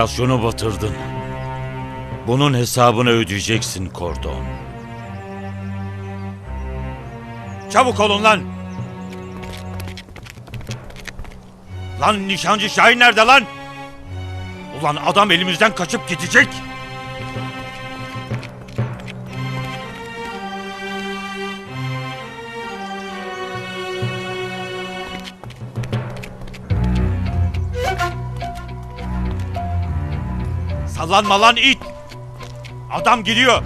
Operasyonu batırdın. Bunun hesabını ödeyeceksin Kordon. Çabuk olun lan! Lan nişancı Şahin nerede lan? Ulan adam elimizden kaçıp gidecek. Sallanma lan it! Adam gidiyor.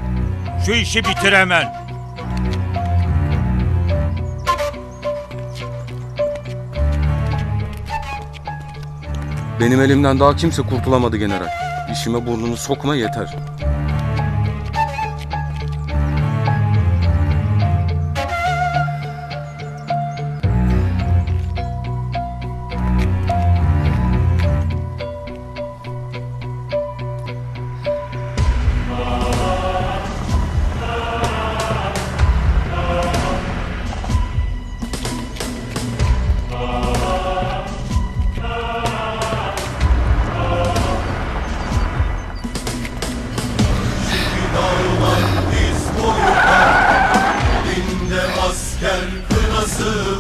Şu işi bitir hemen. Benim elimden daha kimse kurtulamadı general. İşime burnunu sokma yeter.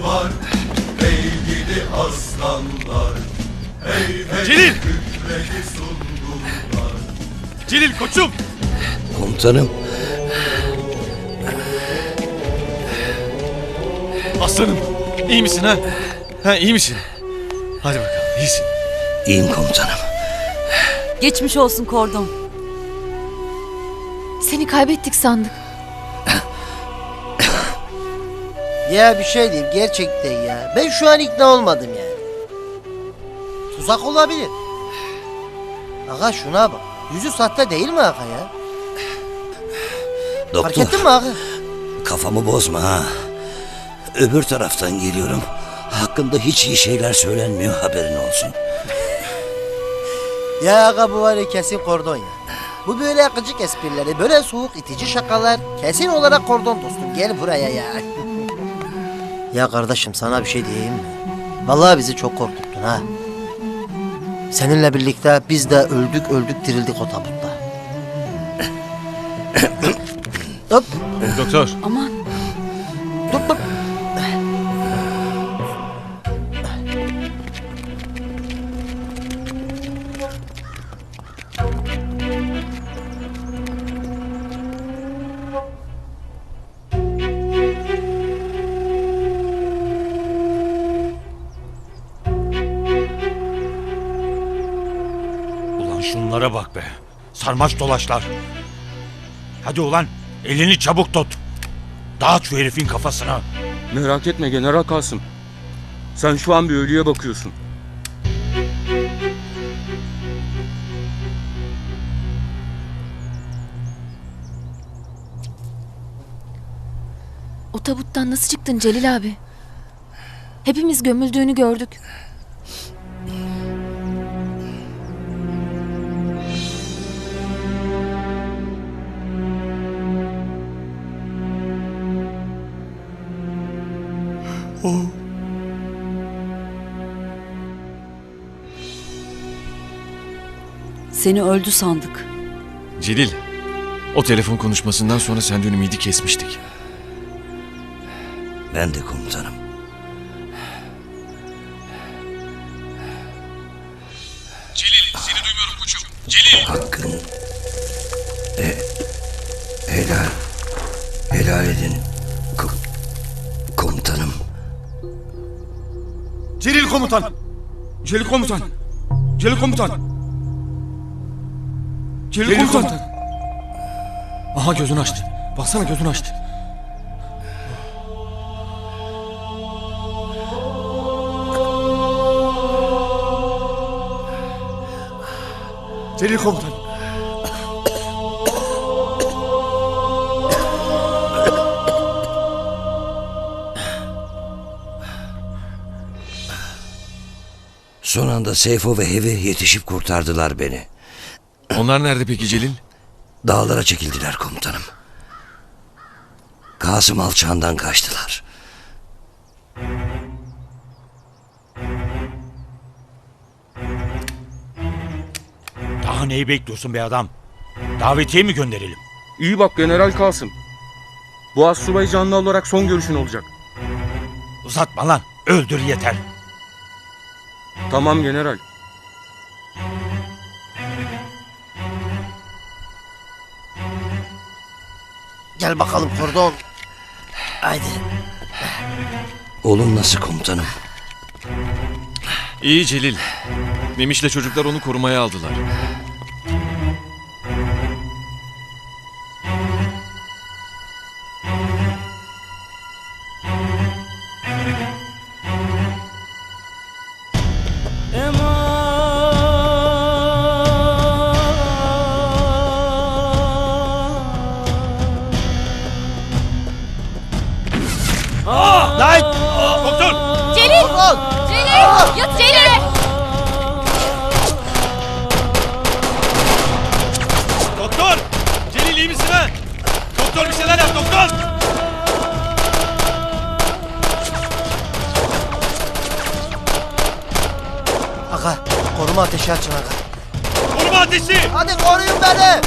Var Ey gidi aslanlar Hey hey Celil! kükredi sundurlar Celil koçum! Komutanım, Aslanım iyi misin ha? Ha iyi misin? Hadi bakalım iyisin. iyiyim komutanım. Geçmiş olsun Kordon. Seni kaybettik sandık. Ya bir şey diyeyim gerçekten ya. Ben şu an ikna olmadım yani. Tuzak olabilir. Aga şuna bak. Yüzü sahte değil mi aga ya? Fark Doktor, ettin mi aga? kafamı bozma ha. Öbür taraftan geliyorum. Hakkında hiç iyi şeyler söylenmiyor haberin olsun. Ya aga bu var ya kesin kordon ya. Bu böyle akıcık esprileri, böyle soğuk itici şakalar kesin olarak kordon dostum. Gel buraya ya. Ya kardeşim sana bir şey diyeyim mi? Vallahi bizi çok korkuttun ha. Seninle birlikte biz de öldük öldük dirildik o tabutta. Hop Doktor Aman dur dur. Sarmaş dolaşlar. Hadi ulan elini çabuk tut. Dağıt şu herifin kafasına. Merak etme General Kasım. Sen şu an bir ölüye bakıyorsun. O tabuttan nasıl çıktın Celil abi? Hepimiz gömüldüğünü gördük. Seni öldü sandık. Celil. O telefon konuşmasından sonra senden ümidi kesmiştik. Ben de komutanım. Celil seni duymuyorum koçum. Celil. Komutan! Celil komutan! Celil komutan! Celil, komutan! Aha gözünü açtı. Baksana gözünü açtı. Celil komutan! Son anda Seyfo ve Hevi yetişip kurtardılar beni. Onlar nerede peki Celil? Dağlara çekildiler komutanım. Kasım alçağından kaçtılar. neyi bekliyorsun be adam? Davetiye mi gönderelim? İyi bak General Kasım. Bu az subay canlı olarak son görüşün olacak. Uzatma lan. Öldür yeter. Tamam General. Gel bakalım kordon. Haydi. Oğlum nasıl komutanım? İyi Celil. Memiş'le çocuklar onu korumaya aldılar. Ateşi açın aga. Koruma ateşi! Hadi koruyun beni.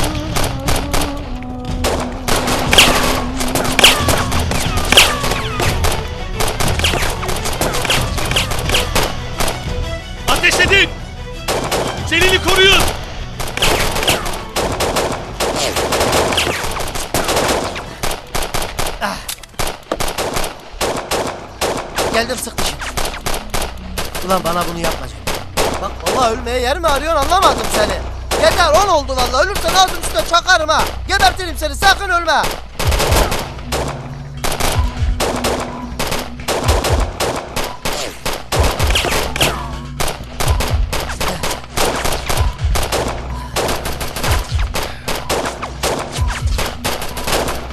Ateş edin! Celil'i koruyun! Geldim sık dişi. Ulan bana bunu yapma vallahi ölmeye yer mi arıyorsun anlamadım seni. Yeter on oldu vallahi ölürsen ağzım üstüne çakarım ha. Gebertirim seni sakın ölme.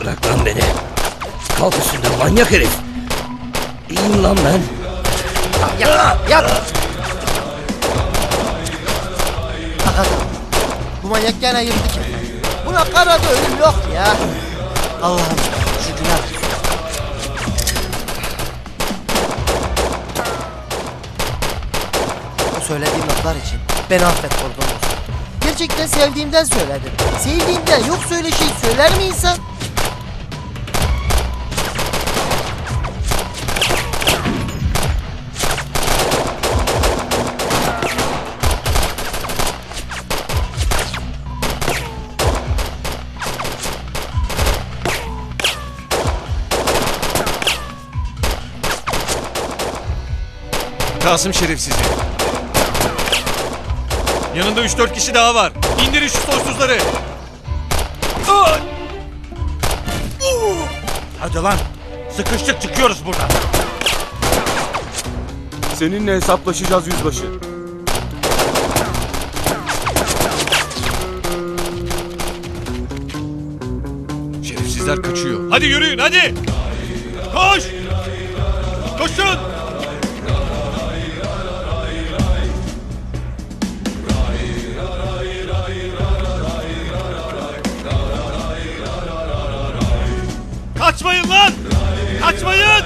Bırak lan beni. Kalk üstünden manyak herif. İyiyim lan ben. Yat yat. Bu manyak gene yırttı ki. Buna karada ölüm yok ya. Allah'ım şu günah. O söylediğim laflar için beni affet dostum. Gerçekten sevdiğimden söyledim. Sevdiğimden yok söyle şey söyler mi insan? Kasım şerefsizi. Yanında 3-4 kişi daha var. İndirin şu soysuzları. Hadi lan. Sıkıştık çıkıyoruz buradan. Seninle hesaplaşacağız yüzbaşı. Şerefsizler kaçıyor. Hadi yürüyün hadi. Koş. Koşun. своя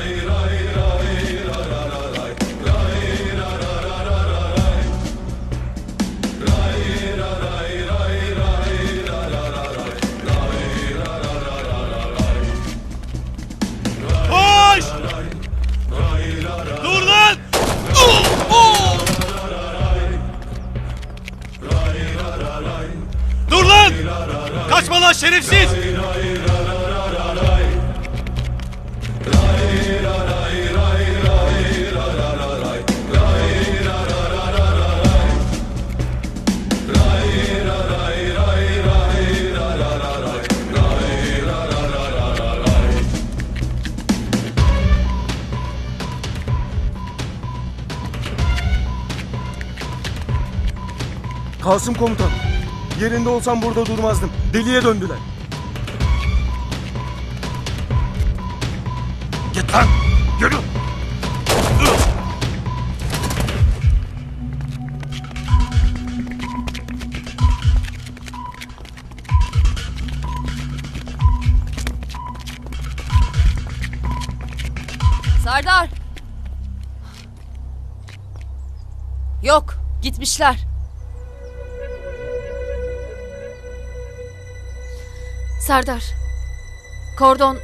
Kasım komutan. Yerinde olsam burada durmazdım. Deliye döndüler. Git lan. Yürü. Serdar. Yok, gitmişler. Serdar. Kordon.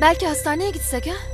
Belki hastaneye gitsek ha?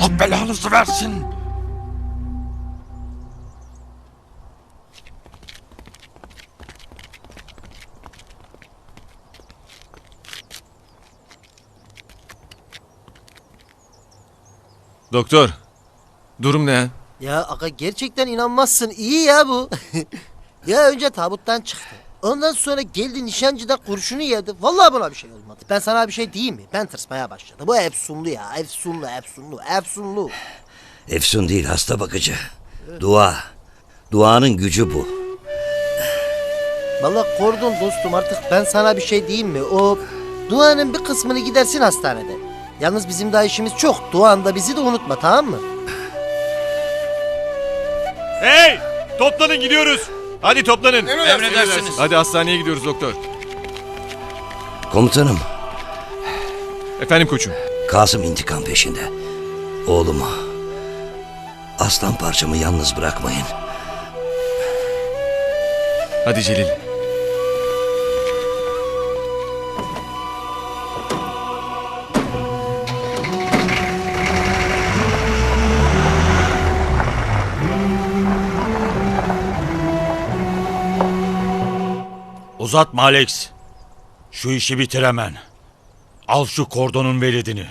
Allah belanızı versin. Doktor. Durum ne? Ya aga gerçekten inanmazsın. İyi ya bu. ya önce tabuttan çıktı. Ondan sonra geldi nişancıda kurşunu yedi. Vallahi buna bir şey olmadı. Ben sana bir şey diyeyim mi? Ben tırsmaya başladı. Bu efsunlu ya. Efsunlu, efsunlu, efsunlu. Efsun değil hasta bakıcı. Dua. Duanın gücü bu. Vallahi kordon dostum artık ben sana bir şey diyeyim mi? O duanın bir kısmını gidersin hastanede. Yalnız bizim daha işimiz çok. Duanda bizi de unutma tamam mı? Hey! Toplanın gidiyoruz. Hadi toplanın. Emredersiniz. Hadi hastaneye gidiyoruz doktor. Komutanım, Efendim koçum. Kasım intikam peşinde. Oğlumu, aslan parçamı yalnız bırakmayın. Hadi Celil. Uzatma Alex. Şu işi bitir hemen. Al şu kordonun velidini.